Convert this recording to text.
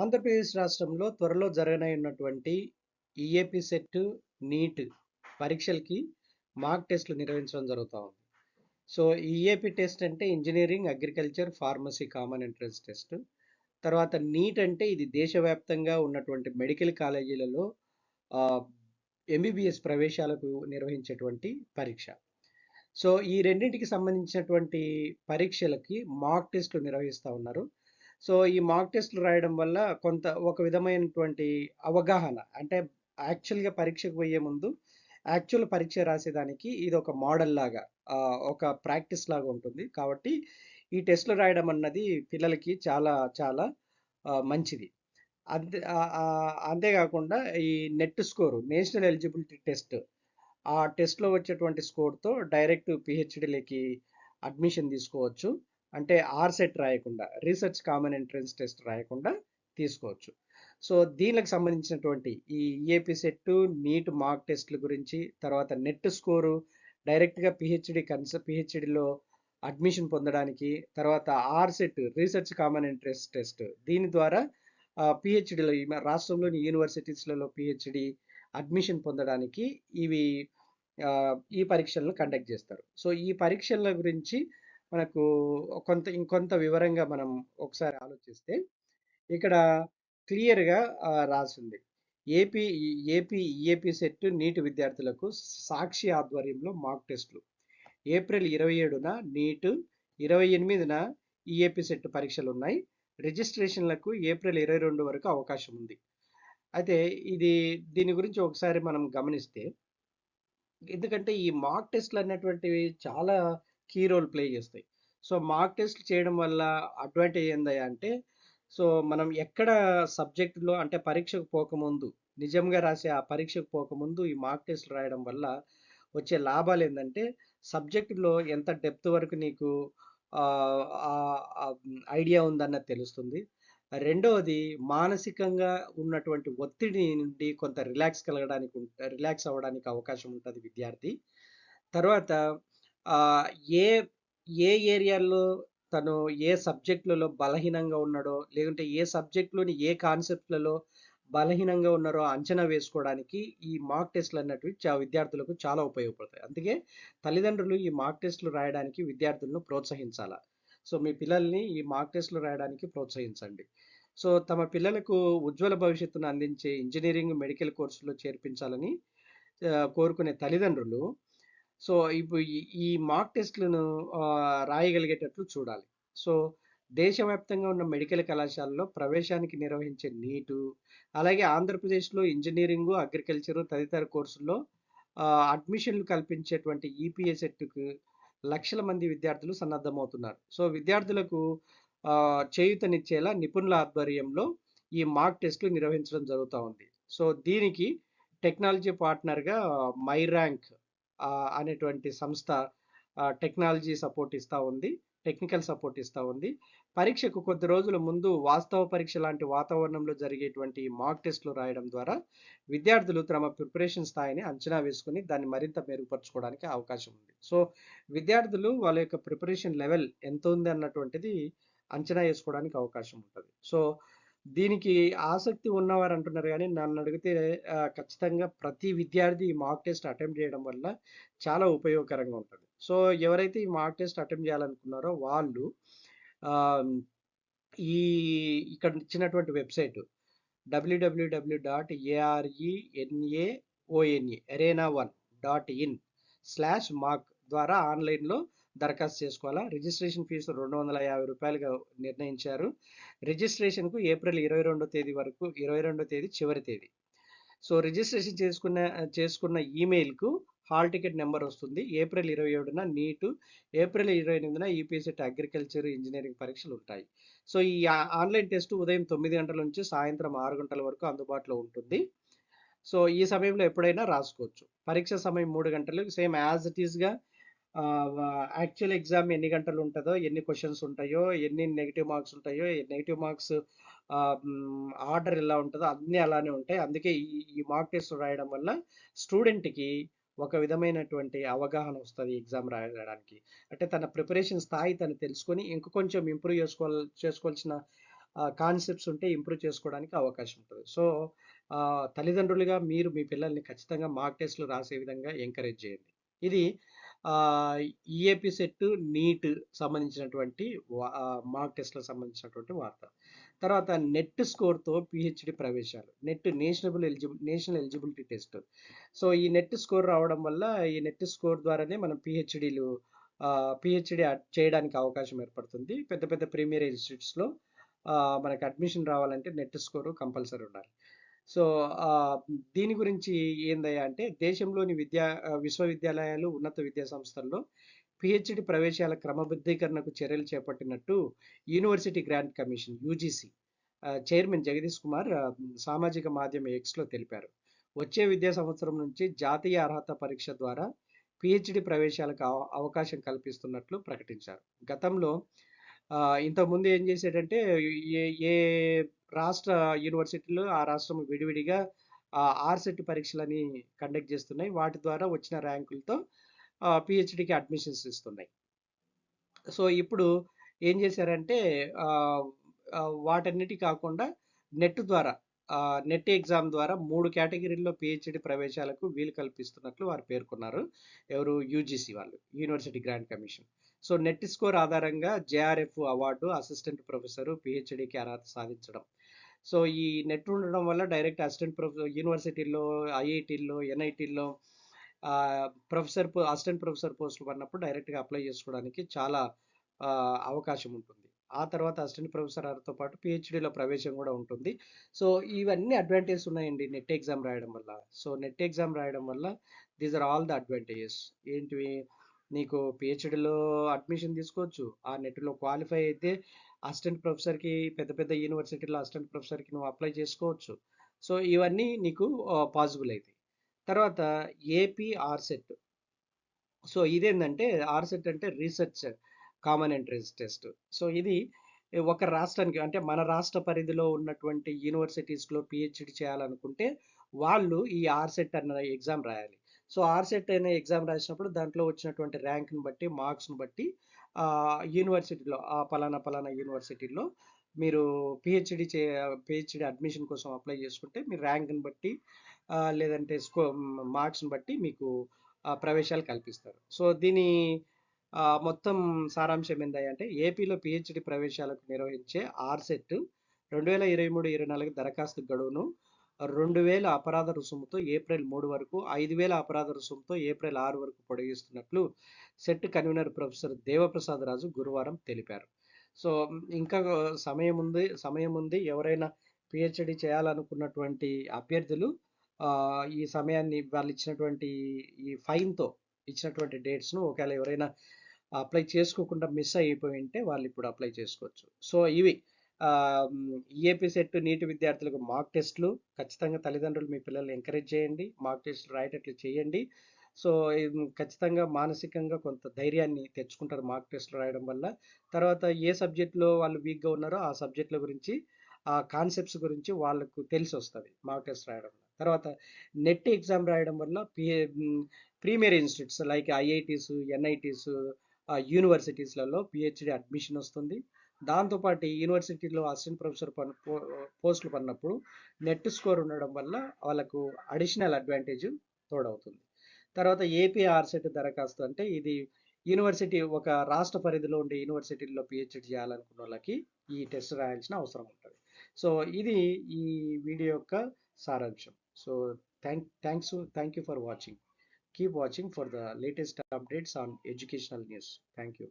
ఆంధ్రప్రదేశ్ రాష్ట్రంలో త్వరలో జరగనున్నటువంటి ఈఏపీ సెట్ నీట్ పరీక్షలకి మాక్ టెస్టులు నిర్వహించడం జరుగుతూ ఉంది. సో ఈఏపీ టెస్ట్ అంటే engineering agriculture pharmacy common entrance test. తర్వాత నీట్ అంటే ఇది దేశవ్యాప్తంగా ఉన్నటువంటి మెడికల్ కాలేజీలలో ఎంబీబీఎస్ ప్రవేశాలకు నిర్వహించేటువంటి పరీక్ష. సో ఈ రెండింటికి సంబంధించినటువంటి పరీక్షలకి మాక్ టెస్టులు నిర్వహిస్తూ ఉన్నారు. సో ఈ మాక్ టెస్ట్లు రాయడం వల్ల కొంత ఒక విధమైనటువంటి అవగాహన అంటే యాక్చువల్గా పరీక్షకు పోయే ముందు యాక్చువల్ పరీక్ష రాసేదానికి ఇది ఒక మోడల్ లాగా ఒక ప్రాక్టీస్ లాగా ఉంటుంది. కాబట్టి ఈ టెస్ట్లు రాయడం అన్నది పిల్లలకి చాలా చాలా మంచిది. అంతే అంతేకాకుండా ఈ NET score national eligibility test ఆ టెస్ట్లో వచ్చేటువంటి స్కోర్తో డైరెక్ట్ పిహెచ్డీలకి అడ్మిషన్ తీసుకోవచ్చు. అంటే ఆర్సెట్ రాయకుండా రీసెర్చ్ కామన్ ఎంట్రన్స్ టెస్ట్ రాయకుండా తీసుకోవచ్చు. సో దీనికి సంబంధించినటువంటి ఈ ఈఏపీ సెట్ నీట్ మాక్ టెస్ట్ల గురించి తర్వాత నెట్ స్కోరు డైరెక్ట్గా పిహెచ్డి కన్స పిహెచ్డిలో అడ్మిషన్ పొందడానికి తర్వాత RCET research common entrance test దీని ద్వారా పిహెచ్డిలో రాష్ట్రంలోని యూనివర్సిటీస్లలో పిహెచ్డి అడ్మిషన్ పొందడానికి ఇవి ఈ పరీక్షలను కండక్ట్ చేస్తారు. సో ఈ పరీక్షల గురించి మనకు కొంత ఇంకొంత వివరంగా మనం ఒకసారి ఆలోచిస్తే ఇక్కడ క్లియర్గా రాసింది. AP AP EAP set NEET విద్యార్థులకు సాక్షి ఆధ్వర్యంలో మాక్ టెస్టులు. ఏప్రిల్ ఇరవై ఏడున నీట్ ఇరవై ఎనిమిదిన ఈఏపీ సెట్ పరీక్షలు ఉన్నాయి రిజిస్ట్రేషన్లకు ఏప్రిల్ ఇరవై రెండు వరకు అవకాశం ఉంది. అయితే ఇది దీని గురించి ఒకసారి మనం గమనిస్తే ఎందుకంటే ఈ మాక్ టెస్ట్లు అనేటువంటివి చాలా కీ రోల్ ప్లే చేస్తాయి. సో మాక్ టెస్ట్ చేయడం వల్ల అడ్వాంటేజ్ ఏందయ్యా అంటే సో మనం ఎక్కడ సబ్జెక్టులో అంటే పరీక్షకు పోకముందు నిజంగా రాసే ఆ పరీక్షకు పోకముందు ఈ మాక్ టెస్ట్ రాయడం వల్ల వచ్చే లాభాలు ఏంటంటే సబ్జెక్టులో ఎంత డెప్త్ వరకు నీకు ఐడియా ఉందన్నది తెలుస్తుంది. రెండవది మానసికంగా ఉన్నటువంటి ఒత్తిడి నుండి కొంత రిలాక్స్ కలగడానికి రిలాక్స్ అవ్వడానికి అవకాశం ఉంటుంది విద్యార్థి. తర్వాత ఏ ఏ ఏరియాల్లో తను ఏ సబ్జెక్టులలో బలహీనంగా ఉన్నాడో లేకుంటే ఏ సబ్జెక్టులోని ఏ కాన్సెప్ట్లలో బలహీనంగా ఉన్నారో అంచనా వేసుకోవడానికి ఈ మాక్ టెస్ట్లు అన్నటివి చా విద్యార్థులకు చాలా ఉపయోగపడతాయి. అందుకే తల్లిదండ్రులు ఈ మాక్ టెస్టులు రాయడానికి విద్యార్థులను ప్రోత్సహించాలి. సో మీ పిల్లల్ని ఈ మాక్ టెస్టులు రాయడానికి ప్రోత్సహించండి. సో తమ పిల్లలకు ఉజ్వల భవిష్యత్తును అందించే ఇంజనీరింగ్ మెడికల్ కోర్సులో చేర్పించాలని కోరుకునే తల్లిదండ్రులు సో ఇప్పుడు ఈ- మాక్ టెస్ట్లను రాయగలిగేటట్లు చూడాలి. సో దేశవ్యాప్తంగా ఉన్న మెడికల్ కళాశాలలో ప్రవేశానికి నిర్వహించే నీటు అలాగే ఆంధ్రప్రదేశ్లో ఇంజనీరింగ్ అగ్రికల్చర్ తదితర కోర్సుల్లో అడ్మిషన్లు కల్పించేటువంటి ఈపీఏ సెట్కు లక్షల మంది విద్యార్థులు సన్నద్ధమవుతున్నారు. సో విద్యార్థులకు చేయూతనిచ్చేలా నిపుణుల ఆధ్వర్యంలో ఈ మాక్ టెస్ట్లు నిర్వహించడం జరుగుతూ ఉంది. సో దీనికి టెక్నాలజీ పార్ట్నర్గా మై ర్యాంక్ అనేటువంటి సంస్థ టెక్నాలజీ సపోర్ట్ ఇస్తూ ఉంది టెక్నికల్ సపోర్ట్ ఇస్తూ ఉంది. పరీక్షకు కొద్ది రోజుల ముందు వాస్తవ పరీక్ష లాంటి వాతావరణంలో జరిగేటువంటి మాక్ టెస్టులు రాయడం ద్వారా విద్యార్థులు తమ ప్రిపరేషన్ స్థాయిని అంచనా వేసుకుని దాన్ని మరింత మెరుగుపరచుకోవడానికి అవకాశం ఉంది. సో విద్యార్థులు వాళ్ళ యొక్క ప్రిపరేషన్ లెవెల్ ఎంత ఉంది అన్నటువంటిది అంచనా వేసుకోవడానికి అవకాశం ఉంటుంది. సో దీనికి ఆసక్తి ఉన్నవారు అంటున్నారు కానీ నన్ను అడిగితే ఖచ్చితంగా ప్రతి విద్యార్థి ఈ మాక్ టెస్ట్ అటెంప్ట్ చేయడం వల్ల చాలా ఉపయోగకరంగా ఉంటుంది. సో ఎవరైతే ఈ మాక్ టెస్ట్ అటెంప్ట్ చేయాలనుకున్నారో వాళ్ళు ఈ ఇక్కడ ఇచ్చినటువంటి website W W W dot A R E N A O N E arena one dot in slash mock ద్వారా ఆన్లైన్లో దరఖాస్తు చేసుకోవాలా? రిజిస్ట్రేషన్ ఫీజు రెండు వందల యాభై రూపాయలుగా నిర్ణయించారు. రిజిస్ట్రేషన్కు ఏప్రిల్ ఇరవై రెండో తేదీ వరకు ఇరవై రెండో తేదీ చివరి తేదీ. సో రిజిస్ట్రేషన్ చేసుకున్న చేసుకున్న ఈమెయిల్కు హాల్ టికెట్ నెంబర్ వస్తుంది. ఏప్రిల్ ఇరవై ఏడున నీటు ఏప్రిల్ ఇరవై ఎనిమిదిన ఈపీసెట్ అగ్రికల్చర్ ఇంజనీరింగ్ పరీక్షలు ఉంటాయి. సో ఈ ఆన్లైన్ టెస్ట్ ఉదయం తొమ్మిది గంటల నుంచి సాయంత్రం ఆరు గంటల వరకు అందుబాటులో ఉంటుంది. సో ఈ సమయంలో ఎప్పుడైనా రాసుకోవచ్చు. పరీక్ష సమయం మూడు గంటలు సేమ్ యాజ్ ఇట్ ఈస్గా యాక్చువల్ ఎగ్జామ్ ఎన్ని గంటలు ఉంటుందో ఎన్ని క్వశ్చన్స్ ఉంటాయో ఎన్ని నెగిటివ్ మార్క్స్ ఉంటాయో నెగిటివ్ మార్క్స్ ఆర్డర్ ఎలా ఉంటుందో అన్నీ అలానే ఉంటాయి. అందుకే ఈ ఈ మార్క్ టెస్ట్ రాయడం వల్ల స్టూడెంట్కి ఒక విధమైనటువంటి అవగాహన వస్తుంది ఎగ్జామ్ రాయడానికి. అంటే తన ప్రిపరేషన్ స్థాయి తను తెలుసుకొని ఇంకా కొంచెం ఇంప్రూవ్ చేసుకోవాలి చేసుకోవాల్సిన కాన్సెప్ట్స్ ఉంటే ఇంప్రూవ్ చేసుకోవడానికి అవకాశం ఉంటుంది. సో తల్లిదండ్రులుగా మీరు మీ పిల్లల్ని ఖచ్చితంగా మార్క్ టెస్ట్లు రాసే విధంగా ఎంకరేజ్ చేయండి. ఇది ఈఏపి సెట్ నీట్ సంబంధించినటువంటి మార్క్ టెస్ట్లకు సంబంధించినటువంటి వార్త. తర్వాత నెట్ స్కోర్తో PhD ప్రవేశాలు. NET nationable eligible national eligibility test. So ఈ నెట్ స్కోర్ రావడం వల్ల ఈ నెట్ స్కోర్ ద్వారానే మనం పిహెచ్డీలు పిహెచ్డి చేయడానికి అవకాశం ఏర్పడుతుంది. పెద్ద పెద్ద ప్రీమియర్ ఇన్స్టిట్యూట్స్లో మనకు అడ్మిషన్ రావాలంటే నెట్ స్కోరు కంపల్సరీ ఉండాలి. సో దీని గురించి ఏందయ్యా అంటే దేశంలోని విద్యా విశ్వవిద్యాలయాలు ఉన్నత విద్యా సంస్థల్లో పిహెచ్డి ప్రవేశాల క్రమబద్ధీకరణకు చర్యలు చేపట్టినట్టు university grant commission UGC chairman Jagadish Kumar సామాజిక మాధ్యమ ఎక్స్లో తెలిపారు. వచ్చే విద్యా సంవత్సరం నుంచి జాతీయ అర్హత పరీక్ష ద్వారా పిహెచ్డి ప్రవేశాలకు అవకాశం కల్పిస్తున్నట్లు ప్రకటించారు. గతంలో ఇంతకుముందు ఏం చేసేటంటే ఏ ఏ రాష్ట్ర యూనివర్సిటీలు ఆ రాష్ట్రం విడివిడిగా ఆర్సెట్ పరీక్షలని కండక్ట్ చేస్తున్నాయి. వాటి ద్వారా వచ్చిన ర్యాంకులతో పిహెచ్డికి అడ్మిషన్స్ ఇస్తున్నాయి. సో ఇప్పుడు ఏం చేశారంటే వాటన్నిటి కాకుండా నెట్ ద్వారా నెట్ ఎగ్జామ్ ద్వారా మూడు కేటగిరీల్లో పిహెచ్డి ప్రవేశాలకు వీలు కల్పిస్తున్నట్లు వారు పేర్కొన్నారు. ఎవరు? యూజీసీ వాళ్ళు university grant commission. So NET score ఆధారంగా జేఆర్ఎఫ్ అవార్డు అసిస్టెంట్ ప్రొఫెసర్ పిహెచ్డికి అర్హత సాధించడం. సో ఈ నెట్ ఉండడం వల్ల డైరెక్ట్ అసిస్టెంట్ ప్రొఫెసర్ యూనివర్సిటీల్లో ఐఐటీల్లో ఎన్ఐటీల్లో ప్రొఫెసర్ అసిస్టెంట్ ప్రొఫెసర్ పోస్టులు పడినప్పుడు డైరెక్ట్గా అప్లై చేసుకోవడానికి చాలా అవకాశం ఉంటుంది. ఆ తర్వాత అసిస్టెంట్ ప్రొఫెసర్తో పాటు పిహెచ్డిలో ప్రవేశం కూడా ఉంటుంది. సో ఇవన్నీ అడ్వాంటేజెస్ ఉన్నాయండి నెట్ ఎగ్జామ్ రాయడం వల్ల. సో నెట్ ఎగ్జామ్ రాయడం వల్ల these are all the advantages. ఏంటివి? నీకు పిహెచ్డిలో అడ్మిషన్ తీసుకోవచ్చు. ఆ నెట్లో క్వాలిఫై అయితే అసిస్టెంట్ ప్రొఫెసర్కి పెద్ద పెద్ద యూనివర్సిటీలో అసిస్టెంట్ ప్రొఫెసర్కి నువ్వు అప్లై చేసుకోవచ్చు. సో ఇవన్నీ నీకు పాసిబుల్ అవుతాయి తర్వాత ఏపీ ఆర్సెట్ సో ఇదేంటంటే ఆర్సెట్ అంటే research common entrance test so ఇది ఒక రాష్ట్రానికి అంటే మన రాష్ట్ర పరిధిలో ఉన్నటువంటి యూనివర్సిటీస్లో పిహెచ్డి చేయాలనుకుంటే వాళ్ళు ఈ ఆర్సెట్ అన్న ఎగ్జామ్ రాయాలి. సో ఆర్సెట్ అనే ఎగ్జామ్ రాసినప్పుడు దాంట్లో వచ్చినటువంటి ర్యాంక్ని బట్టి మార్క్స్ని బట్టి యూనివర్సిటీలో ఆ పలానా పలానా యూనివర్సిటీలో మీరు పిహెచ్డి చే పిహెచ్డి అడ్మిషన్ కోసం అప్లై చేసుకుంటే మీ ర్యాంక్ని బట్టి లేదంటే స్కో మార్క్స్ని బట్టి మీకు ప్రవేశాలు కల్పిస్తారు. సో దీని మొత్తం సారాంశం ఏంటంటే ఏపీలో పిహెచ్డి ప్రవేశాలకు నిర్వహించే ఆర్సెట్ రెండు వేల ఇరవై మూడు ఇరవై నాలుగు దరఖాస్తు గడువును రెండు వేల అపరాధ రుసుముతో ఏప్రిల్ మూడు వరకు ఐదు వేల అపరాధ రుసుముతో ఏప్రిల్ ఆరు వరకు పొడిగిస్తున్నట్లు CET convener professor Devaprasad Raju గురువారం తెలిపారు. సో ఇంకా సమయం ఉంది సమయం ఉంది. ఎవరైనా పిహెచ్డి చేయాలనుకున్నటువంటి అభ్యర్థులు ఈ సమయాన్ని వాళ్ళు ఇచ్చినటువంటి ఈ ఫైన్తో ఇచ్చినటువంటి డేట్స్ను ఒకవేళ ఎవరైనా అప్లై చేసుకోకుండా మిస్ అయిపోయి ఉంటే వాళ్ళు ఇప్పుడు అప్లై చేసుకోవచ్చు. సో ఇవి ఈఏపీ సెట్ నీటి విద్యార్థులకు మార్క్ టెస్ట్లు ఖచ్చితంగా తల్లిదండ్రులు మీ పిల్లల్ని ఎంకరేజ్ చేయండి మార్క్ టెస్ట్లు రాయటట్లు చేయండి. సో ఖచ్చితంగా మానసికంగా కొంత ధైర్యాన్ని తెచ్చుకుంటారు మార్క్ టెస్ట్లు రాయడం వల్ల. తర్వాత ఏ సబ్జెక్ట్లో వాళ్ళు వీక్గా ఉన్నారో ఆ సబ్జెక్టుల గురించి ఆ కాన్సెప్ట్స్ గురించి వాళ్ళకు తెలిసి వస్తుంది మార్క్ టెస్ట్ రాయడం తర్వాత నెట్ ఎగ్జామ్ రాయడం వల్ల premier institutes like IITs NITs యూనివర్సిటీస్లలో PhD admission వస్తుంది. దాంతోపాటు యూనివర్సిటీలో అసిస్టెంట్ ప్రొఫెసర్ పని పోస్టులు పడినప్పుడు నెట్ స్కోర్ ఉండడం వల్ల వాళ్ళకు అడిషనల్ అడ్వాంటేజ్ తోడవుతుంది. తర్వాత ఏపీఆర్సెట్ దరఖాస్తు అంటే ఇది యూనివర్సిటీ ఒక రాష్ట్ర పరిధిలో ఉండే యూనివర్సిటీల్లో పిహెచ్డి చేయాలనుకున్న వాళ్ళకి ఈ టెస్ట్ రాయాల్సిన అవసరం ఉంటుంది. సో ఇది ఈ వీడియో యొక్క సారాంశం. So thank thanks thank you for watching keep watching for the latest updates on educational news thank you